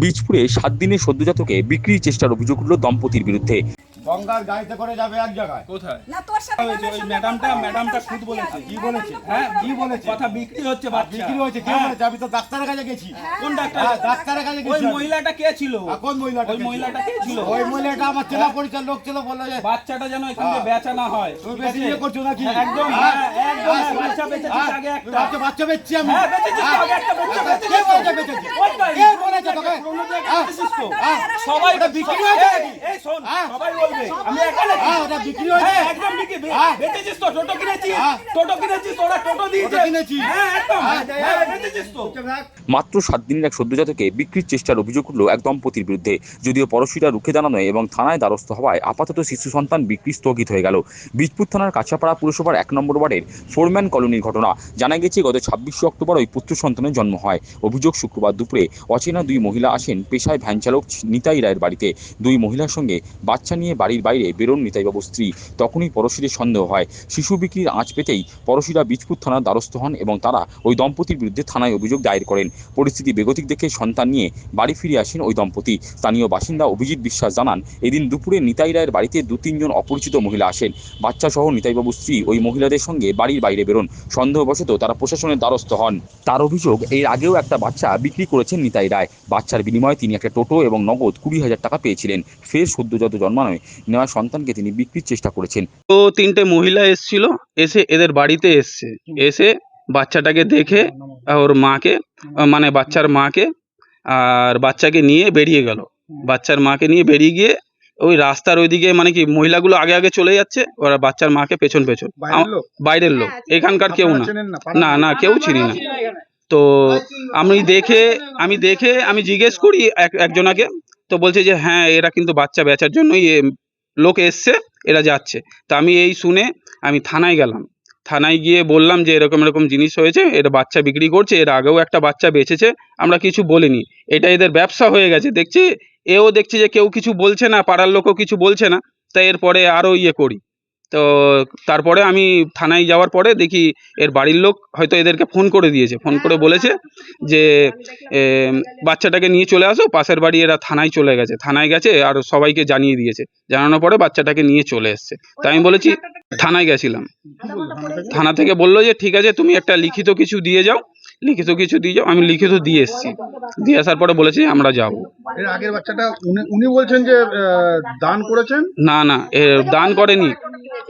বীজপুরে সাত দিনের সদ্যজাতকে বিক্রির চেষ্টার অভিযোগ উঠল দম্পতির বিরুদ্ধে। গঙ্গার গাড়িতে করে যাবে এক জায়গায়। কোথায়? না তোর সাথে ওই ম্যাডামটা ম্যাডামটা খুদ বলেছে। কি বলেছে? হ্যাঁ কি বলেছে। কথা বিক্রি হচ্ছে বাচ্চা। বিক্রি হয়েছে কে হ্যাঁ, বলেছে আমি তো ডাক্তারের কাছে গেছি। কোন ডাক্তার? হ্যাঁ, ডাক্তারের কাছে গেছি আমি। মহিলাটা কে ছিল? কোন মহিলাটা ওই মহিলাটা কে ছিল? ওই মহিলাটা আমার চেনা পরিচয় লোক ছিল বলল যে বাচ্চাটা যেন এখান থেকে হ্যাঁ। বেচা না হয়। তুমি বেশি ইয়ে করছ নাকি? একদম। হ্যাঁ? হ্যাঁ, একদম। হ্যাঁ, হ্যাঁ, বাচ্চা বেচেছিস হ্যাঁ, আগে একটা। বাচ্চা বাচ্চা বেচছি আমি। হ্যাঁ, বেচেছিস আগে একটা বাচ্চা বেচেছিস কে বলেছে বেচেছি? কে বলেছে তোকে? হ্যাঁ? হ্যাঁ? সবাই বিক্রি হয়েছে এই, এই শোন। হ্যাঁ? সবাই বলবে আমি একা নাকি? হ্যাঁ, ওটা বিক্রি হয়েছে? হ্যাঁ, একদম বিক্রি। বে- হ্যাঁ? বেচেছিস তো টোটো কিনেছিস। টোটো কিনেছিস তোরা টোটো দিয়েছিস ওটা কিনেছি। হ্যাঁ একদম। বেচেছিস তো। মাত্র সাত দিনের এক সদ্যজাতকে বিক্রির চেষ্টার অভিযোগ উঠল এক দম্পতির বিরুদ্ধে। যদিও পরশিরা রুখে দাঁড়ানো এবং থানায় দ্বারস্থ হওয়ায় আপাতত শিশু সন্তান বিক্রি স্থগিত হয়ে গেল। বীজপুর থানার কাছাপাড়া পুরসভার এক নম্বর ওয়ার্ডের ফোরম্যান কলোনির ঘটনা। জানা গেছে গত ছাব্বিশে অক্টোবর ওই পুত্র সন্তানের জন্ম হয়। অভিযোগ শুক্রবার দুপুরে অচেনা দুই মহিলা আসেন পেশায় ভ্যান চালক নিতাই রায়ের বাড়িতে। দুই মহিলার সঙ্গে বাচ্চা নিয়ে বাড়ির বাইরে বেরোন নিতাইবাবুর স্ত্রী। তখনই পরশিদের সন্দেহ হয়। শিশু বিক্রির আঁচ পেতেই পরশিরা বীজপুর থানার দ্বারস্থ হন এবং তারা ওই দম্পতির বিরুদ্ধে থানায় অভিযোগ দায়ের করেন। পরিস্থিতি বেগতিক দেখে সন্তান নিয়ে বাড়ি ফিরে আসেন ওই দম্পতি। স্থানীয় বাসিন্দা অভিজিৎ বিশ্বাস জানান, এদিন দুপুরে নিতাই রায়ের বাড়িতে দু তিনজন অপরিচিত মহিলা আসেন। বাচ্চা সহ নিতাইবাবুর স্ত্রী ওই মহিলাদের সঙ্গে বাড়ির বাইরে বেরোন। সন্দেহবশত তারা প্রশাসনের দ্বারস্থ হন। তার অভিযোগ, এর আগেও একটা বাচ্চা বিক্রি করেছেন নিতাই রায়। বাচ্চার বিনিময়ে তিনি একটা টোটো এবং নগদ কুড়ি হাজার টাকা পেয়েছিলেন। ফের সদ্যজাত জন্মানোয় নেওয়া সন্তানকে তিনি বিক্রির চেষ্টা করেছেন। তো তিনটে মহিলা এসছিল এসে এদের বাড়িতে এসছে। এসে বাচ্চাটাকে দেখে ওর মাকে মানে বাচ্চার মাকে আর বাচ্চাকে নিয়ে বেরিয়ে গেল। বাচ্চার মাকে নিয়ে বেরিয়ে গিয়ে ওই রাস্তার ওইদিকে মানে কি মহিলাগুলো আগে আগে চলে যাচ্ছে ওরা বাচ্চার মাকে পেছন পেছন। বাইরের লোক? এখানকার কেউ না। না? না কেউ চিনি না। তো আমি দেখে আমি দেখে আমি জিজ্ঞেস করি এক একজনাকে তো বলছে যে হ্যাঁ এরা কিন্তু বাচ্চা বেচার জন্যই লোক এসছে, এরা যাচ্ছে। তা আমি এই শুনে আমি থানায় গেলাম। থানায় গিয়ে বললাম যে এরকম এরকম জিনিস হয়েছে এটা বাচ্চা বিক্রি করছে, এর আগেও একটা বাচ্চা বেঁচেছে, আমরা কিছু বলিনি। এটা এদের ব্যবসা হয়ে গেছে, দেখছি? এও দেখছি যে কেউ কিছু বলছে না, পাড়ার লোকও কিছু বলছে না। তাই এরপরে আরও ইয়ে করি। তো তারপরে আমি থানায় যাওয়ার পরে দেখি এর বাড়ির লোক হয়তো এদেরকে ফোন করে দিয়েছে ফোন করে বলেছে যে বাচ্চাটাকে নিয়ে চলে আসো পাশের বাড়ি এরা থানায় চলে গেছে থানায় গেছে আর সবাইকে জানিয়ে দিয়েছে জানানোর পরে বাচ্চাটাকে নিয়ে চলে এসছে। তাই আমি বলেছি থানায় গেছিলাম। থানা থেকে বলল যে ঠিক আছে তুমি একটা লিখিত কিছু দিয়ে যাও লিখিত কিছু দিয়ে যাও আমি লিখিত দিয়ে এসেছি। দিয়ে আসার পরে বলেছি আমরা যাব। এর আগের বাচ্চাটা উনি বলছেন যে দান করেছেন? না না এ দান করেনি।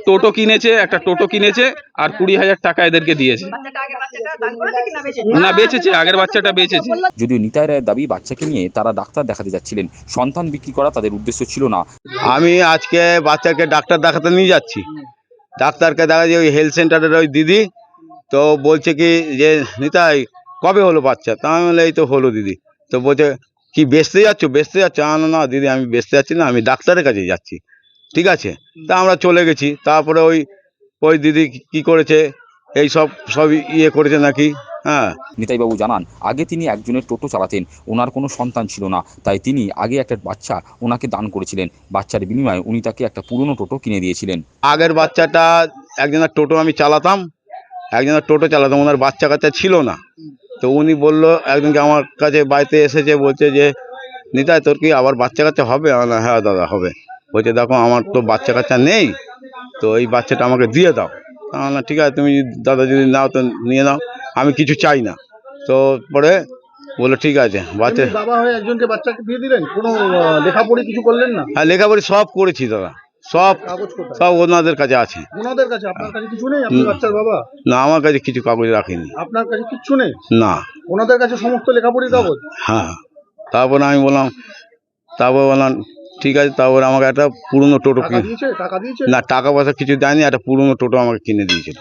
টোটো কিনেছে একটা টোটো কিনেছে আর কুড়ি হাজার টাকা এদেরকে দিয়েছে। না বেচেছে আগের বাচ্চাটা বেঁচেছে। যদিও নিতাই রায়ের দাবি বাচ্চাকে নিয়ে তারা ডাক্তার দেখাতে যাচ্ছিলেন। সন্তান বিক্রি করা তাদের উদ্দেশ্য ছিল না। আমি আজকে বাচ্চাকে ডাক্তার দেখাতে নিয়ে যাচ্ছি। ডাক্তারকে দেখা যায় ওই হেলথ সেন্টারের ওই দিদি তো বলছে কি যে নিতাই কবে হলো বাচ্চা? তা আমি এই তো হলো দিদি। তো বলছে কি বেচতে যাচ্ছ? বেচতে যাচ্ছ? না দিদি আমি বেচতে যাচ্ছি না আমি ডাক্তারের কাছে যাচ্ছি। ঠিক আছে? তা আমরা চলে গেছি। তারপরে ওই ওই দিদি কি করেছে? এই সব সব ইয়ে করেছে নাকি? হ্যাঁ। নিতাইবাবু জানান আগে তিনি একজনের টোটো চালাতেন ওনার কোনো সন্তান ছিল না। তাই তিনি আগে একটা বাচ্চা ওনাকে দান করেছিলেন। বাচ্চার বিনিময়ে উনি তাকে একটা পুরনো টোটো কিনে দিয়েছিলেন। আগের বাচ্চাটা একজনের টোটো আমি চালাতাম একজনের টোটো চালাতাম ওনার বাচ্চা কাচ্চা ছিল না। তো উনি বলল একজনকে আমার কাছে বাড়িতে এসেছে বলছে যে নিতাই তোর কি আবার বাচ্চা কাচ্চা হবে? বললাম, হ্যাঁ দাদা হবে। বলছে দেখো আমার তো বাচ্চা কাচ্চা নেই তো এই বাচ্চাটা আমাকে দিয়ে দাও। বললাম, ঠিক আছে তুমি দাদা যদি নাও তো নিয়ে নাও আমি কিছু চাই না। তো পরে বলল ঠিক আছে বাচ্চা বাবা হয়ে একজনকে বাচ্চাকে দিয়ে দিলেন? কোনো লেখাপড়ি কিছু করলেন না? হ্যাঁ লেখাপড়ি সব করেছি দাদা সব সব ওনাদের কাছে আছে। ওনাদের কাছে? আপনার কাছে কিছু নেই বাচ্চার বাবা? না আমার কাছে কিছু কাগজ রাখিনি। আপনার কাছে কিচ্ছু নেই? না। ওনাদের কাছে সমস্ত লেখাপড়ির কাগজ? হ্যাঁ। তারপরে আমি বললাম তারপর বললাম ঠিক আছে তারপর আমাকে একটা পুরনো টোটো কিনে না টাকা পয়সা কিছু দেয়নি একটা পুরনো টোটো আমাকে কিনে দিয়েছিল।